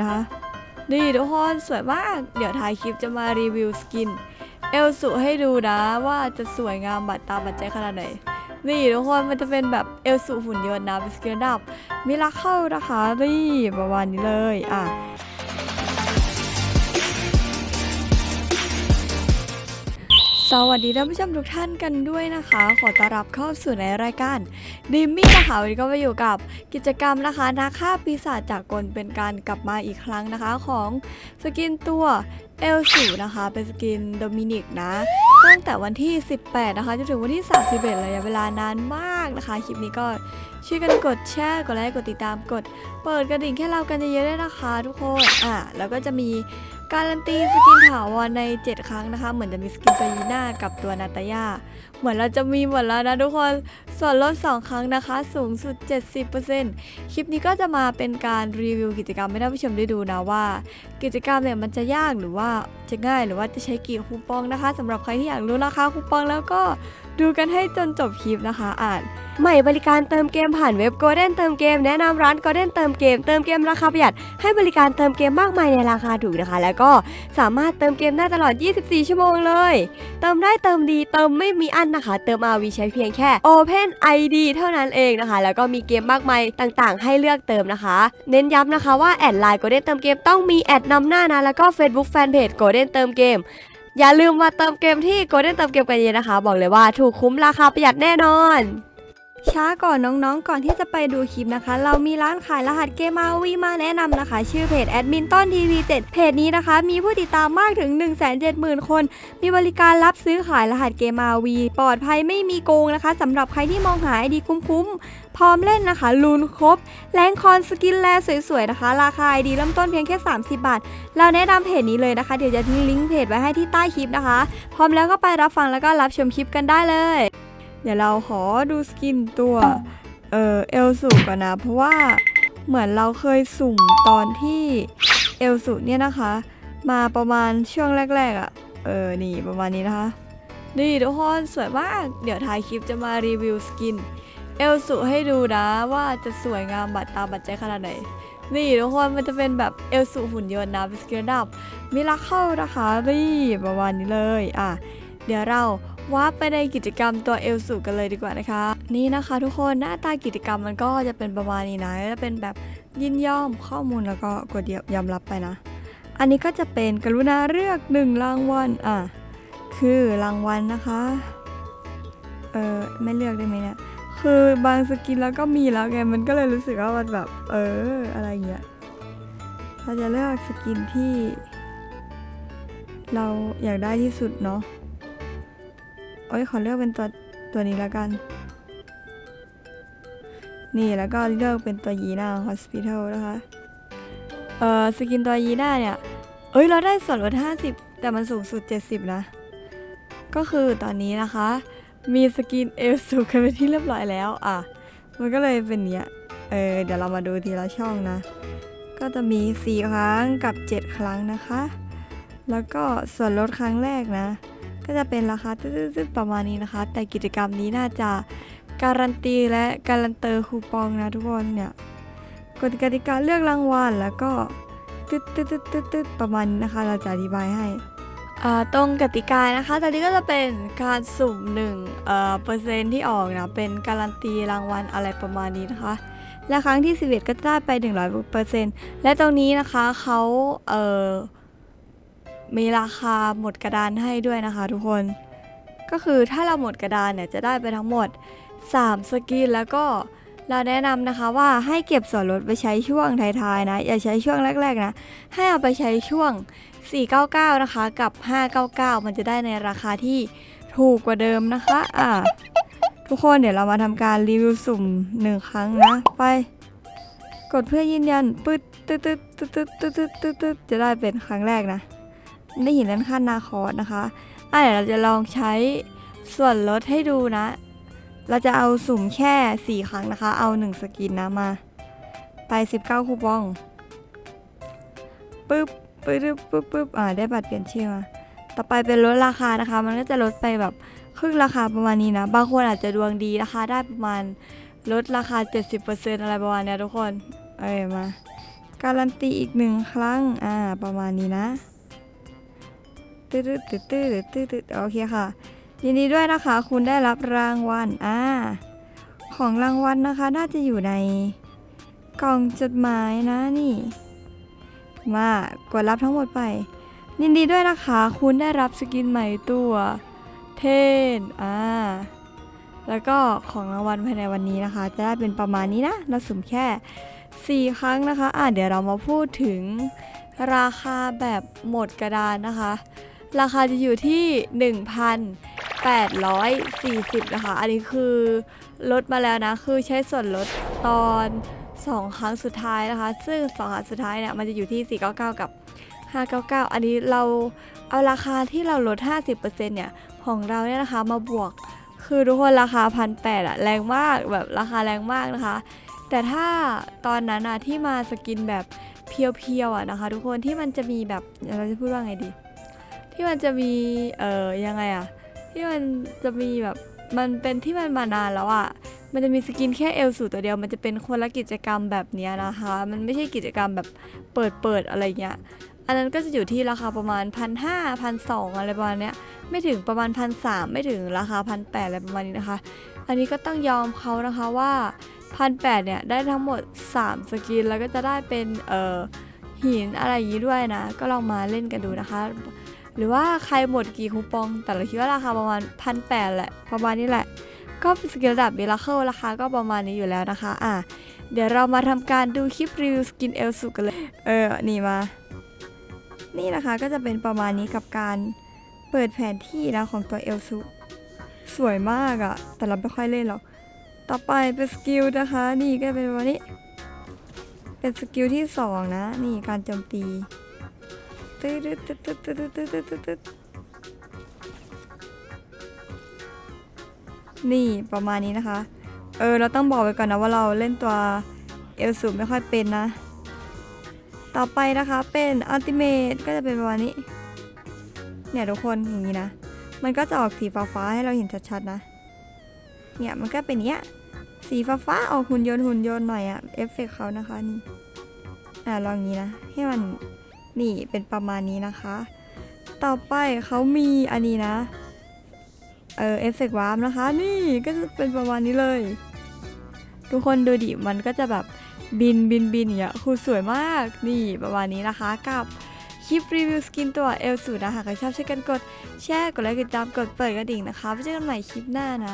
นะคะนี่ทุกคนสวยมาก เดี๋ยวถ่ายคลิปจะมารีวิวสกิน เอลสุให้ดูนะว่าจะสวยงามบัดตาบัดใจขนาดไหน นี่ทุกคนมันจะเป็นแบบเอลสุหุ่นยนต์นะเป็นสกินดับมิราเคิลนะคะนี่ประมาณนี้เลยอะ สวัสดีท่านผู้ชมทุกท่านกันด้วยนะคะ ขอต้อนรับเข้าสู่ในรายการดิมมี่นะคะวันนี้ก็มาอยู่กับกิจกรรมนะคะนักฆ่าปีศาจจากกลเป็นการกลับมาอีกครั้งนะคะของสกินตัวเอลสูนะคะเป็นสกินโดมินิกนะตั้งแต่วันที่ 18 นะคะจนถึงวันที่ 31ระยะเวลานานมากนะคะคลิปนี้ก็ช่วยกันกดแชร์กดไลค์กดติดตามกด เปิดกระดิ่งให้เรากันเยอะๆด้วยนะคะ ทุกคนอะแล้วก็จะมี การันตีสกินถาวรใน 7 ครั้งนะคะ เหมือนจะมีสกินตัวยีน่ากับตัวนาตายา เหมือนเราจะมีหมดแล้วนะทุกคน ส่วนลด 2 ครั้งนะคะ สูงสุด 70%คลิปนี้ก็จะมาเป็นการรีวิวกิจกรรมให้ท่านผู้ชมได้ดูนะว่า กิจกรรมเนี่ยมันจะยากหรือว่าจะง่ายหรือว่าจะใช้กี่คูปองนะคะสำหรับใครที่อยากรู้ราคาคูปองแล้วก็ ดูกันให้จนจบคลิปนะคะอ่านใหม่บริการเติมเกมผ่านเว็บ Golden เติมเกมแนะนำร้าน Golden เติมเกมเติมเกมราคาประหยัดให้บริการเติมเกมมากมายในราคาถูกนะคะ แล้วก็สามารถเติมเกมได้ตลอด 24 ชั่วโมงเลย เติมได้เติมดีเติมไม่มีอันนะคะ เติม RV ใช้เพียงแค่ Open ID เท่านั้นเองนะคะ แล้วก็มีเกมมากมายต่างๆ ให้เลือกเติมนะคะ เน้นย้ำนะคะว่าแอดไลน์ Golden เติมเกมต้องมีแอดนำหน้านะแล้วก็ Facebook Fanpage Golden เติมเกม อย่าลืมมาเติมเกมที่ Golden เติมเกมกันเยอะนะคะ บอกเลยว่าถูกคุ้มราคาประหยัดแน่นอน ช้าก่อนน้องๆ ก่อนที่จะไปดูคลิปนะคะ เรามีร้านขายรหัสเกมอาวีมาแนะนำนะคะ ชื่อเพจแอดมินต้นทีวี7เพจนี้นะคะ มีผู้ติดตามมากถึง 1 7 0 0 0 0 คน มีบริการรับซื้อขายรหัสเกมอาวีปลอดภัยไม่มีโกงนะคะสำหรับใครที่มองหาไอดีคุ้มๆ ร้อมเล่นนะคะลูนครบแรงคอนสกินแลสวยๆนะคะ ราคาดีเริ่มต้นเพียงแค่ 30 บาท เราแนะนำเพจนี้เลยนะคะ เดี๋ยวจะทิ้งลิงก์เพจไว้ให้ที่ใต้คลิปนะคะ พร้อมแล้วก็ไปรับฟังแล้วก็รับชมคลิปกันได้เลย เดี๋ยวเราขอดูสกินตัวเออเอลสุก่อนนะ เพราะว่าเหมือนเราเคยสุ่มตอนที่เอลสุเนี่ยนะคะ มาประมาณช่วงแรกๆอะ่ะเออนี่ประมาณนี้นะคะนี่ทุกคนสวยมาก เดี๋ยวถ่ายคลิปจะมารีวิวสกิน เอลสุให้ดูนะว่าจะสวยงามบัดตาบัดใจขนาดไหน นี่ทุกคนมันจะเป็นแบบเอลสุหุ่นยนต์นะเป็นสกินระดับมิราเคิลนะคะนี่ประมาณนี้เลยอะเดี๋ยวเราวาร์ปไปในกิจกรรมตัวเอลสูกันเลยดีกว่านะคะ นี่นะคะทุกคนหน้าตากิจกรรมมันก็จะเป็นประมาณนี้นะจะเป็นแบบยินยอมข้อมูลแล้วก็กดยอมรับไปนะ อันนี้ก็จะเป็นกรุณาเลือกหนึ่งรางวัลอะคือรางวัลนะคะเออไม่เลือกได้ไหมเนี่ย คือบางสกินแล้วก็มีแล้วไงมันก็เลยรู้สึกว่ามันแบบ เออ อะไรเงี้ยเราจะเลือกสกินที่ เราอยากได้ที่สุดเนาะโอ้ยขอเลือกเป็นตัวตัวนี้แล้วกัน นี่แล้วก็เลือกเป็นตัวยีน่า Hospital นะคะ เอ่อสกินตัวยีน่าเนี่ย เอ้ยเราได้ส่วนลด50 แต่มันสูงสุด 70 นะ ก็คือตอนนี้นะคะ มีสกินเอลสูกันไปนที่เรียบร้อยแล้วอะ มันก็เลยเป็นเนี้ย เออ เดี๋ยวเรามาดูทีละช่องนะ ก็จะมี 4 ครั้งกับ 7 ครั้งนะคะ แล้วก็ส่วนลดครั้งแรกนะ ก็จะเป็นราคาตึ๊ดๆประมาณนี้นะคะ แต่กิจกรรมนี้น่าจะการันตีและการันเตอร์คูปองนะทุกคนเนี่ยกฎกติกาเลือกรางวัลแล้วก็ตึ๊ดตึ๊ดตึ๊ดตึ๊ดประมาณนี้นะคะ เราจะอธิบายให้ ตรงกติกานะคะตอนนี้ก็จะเป็นการสุ่มหนึ่งเปอร์เซ็นที่ออกนะ เป็นการันตีรางวัลอะไรประมาณนี้นะคะ และครั้งที่ 11 ก็จะได้ไป 100%และตรงนี้นะคะเขาเออมีราคาหมดกระดานให้ด้วยนะคะทุกคน ก็คือถ้าเราหมดกระดานเนี่ยจะได้ไปทั้งหมด 3 สกินแล้วก็ เราแนะนำนะคะว่าให้เก็บส่วนลดไปใช้ช่วงท้ายๆนะ อย่าใช้ช่วงแรก ๆ นะ ให้เอาไปใช้ช่วง 499 นะคะ กับ 599 มันจะได้ในราคาที่ถูกกว่าเดิมนะคะอ่าทุกคนเดี๋ยวเรามาทำการรีวิวสุ่มหนึ่งครั้งนะ ไป กดเพื่อยืนยันปึ๊ดตึ๊ดตึ๊ดตึ๊ดตึ๊ดตึ๊ดตึ๊ดตึ๊ดจะได้เป็นครั้งแรกนะ ได้ห็นนั้นขั้นนาคอสนะคะอะเดี๋ยวเราจะลองใช้ส่วนลดให้ดูนะ เราจะเอาสุ่มแค่ 4 ครั้งนะคะ เอา 1 สกินนะมา ไป 19 คูปองปึ๊บปึ๊บปึ๊บปึ๊บอ่าได้บัตรเปลี่ยนชื่อมา ต่อไปเป็นลดราคานะคะ มันก็จะลดไปแบบครึ่งราคาประมาณนี้นะ บางคนอาจจะดวงดีนะคะ ได้ประมาณลดราคา 70%อะไรประมาณเนี้ยทุกคน เอ้ยมา การันตีอีกหนึ่งครั้ง อ่า ประมาณนี้นะตืดตืดตืดตืดตืดโอเคค่ะ ยินดีด้วยนะคะ คุณได้รับรางวัลอ่าของรางวัลนะคะ น่าจะอยู่ในกล่องจดหมายนะนี่ มากดรับทั้งหมดไป ยินดีด้วยนะคะ คุณได้รับสกินใหม่ตัว เทนอ่าแล้วก็ของรางวัลภายในวันนี้นะคะ จะได้เป็นประมาณนี้นะเราสุ่มแค่ 4 ครั้งนะคะ อ่าเดี๋ยวเรามาพูดถึงราคาแบบหมดกระดานนะคะ ราคาจะอยู่ที่ 840 นะคะ อันนี้คือลดมาแล้วนะ คือใช้ส่วนลดตอน 2 ครั้งสุดท้ายนะคะ ซึ่ง 2 ครั้งสุดท้ายเนี่ย มันจะอยู่ที่ 499 กับ 599 อันนี้เราเอาราคาที่เราลด 50%เนี่ย ของเราเนี่ยนะคะ มาบวก คือทุกคนราคาพันแปดอะแรงมาก แบบราคาแรงมากนะคะ แต่ถ้าตอนนั้นอะที่มาสกินแบบเพียวๆอะนะคะ ทุกคนที่มันจะมีแบบเราจะพูดว่าไงดี ที่มันจะมี เอ่อ ยังไงอะ ที่มันจะมีแบบมันเป็นที่มันมานานแล้วอะมันจะมีสกินแค่เอลสูตัวเดียว มันจะเป็นคนละกิจกรรมแบบนี้นะคะ มันไม่ใช่กิจกรรมแบบเปิดเปิดอะไรเงี้ย อันนั้นก็จะอยู่ที่ราคาประมาณพันห้าพันสองอะไรประมาณเนี้ย ไม่ถึงประมาณพันสามไม่ถึงราคาพันแปดอะไรประมาณนี้นะคะ อันนี้ก็ต้องยอมเขานะคะว่าพันแปดเนี่ยได้ทั้งหมด 3 สกินแล้วก็จะได้เป็นเอ่อหินอะไรอย่างนี้ด้วยนะ ก็ลองมาเล่นกันดูนะคะ หรือว่าใครหมดกี่คูปอง แต่เราคิดว่าราคาประมาณพันแปดแหละ ประมาณนี้แหละ ก็เป็นสกินระดับมิราเคิลราคาก็ประมาณนี้อยู่แล้วนะคะ อะ เดี๋ยวเรามาทำการดูคลิปรีวิวสกินเอลสุกันเลย เออ นี่มา นี่นะคะก็จะเป็นประมาณนี้กับการเปิดแผนที่นะของตัวเอลซูสวยมากอะแต่เราไม่ค่อยเล่นหรอก ต่อไปเป็นสกิลนะคะ นี่ก็เป็นวันนี้ เป็นสกิลที่สองนะ นี่การโจมตี ตึ๊ดตึ๊ดตึ๊ดตึ๊ดตึ๊ดตึ๊ดตึ๊ดตึ๊ดนี่ประมาณนี้นะคะ เออ เราต้องบอกไว้ก่อนนะว่าเราเล่นตัวเอลซูไม่ค่อยเป็นนะ ต่อไปนะคะเป็นอัลติเมทก็จะเป็นประมาณนี้ เนี่ยทุกคนอย่างนี้นะ มันก็จะออกสีฟ้าๆให้เราเห็นชัดๆนะ เนี่ยมันก็เป็นเนี้ย สีฟ้าๆออกหุ่นยนต์หุ่นยนต์หน่อยอะเอฟเฟกเขานะคะนี่ อ่าลองงนี้นะ ให้มัน นี่เป็นประมาณนี้นะคะ ต่อไปเขามีอันนี้นะ เออเอฟเฟกต์วาร์มนะคะ นี่ก็จะเป็นประมาณนี้เลย ทุกคนดูดิ มันก็จะแบบบินบินบินอย่างเงี้ยคือสวยมาก นี่ประมาณนี้นะคะกับคลิปรีวิวสกินตัวเอลสูนะคะใครชอบช่วยกันกดแชร์กดไลค์กดติดตามกดเปิดกระดิ่งนะคะไว้เจอกันใหม่คลิปหน้านะ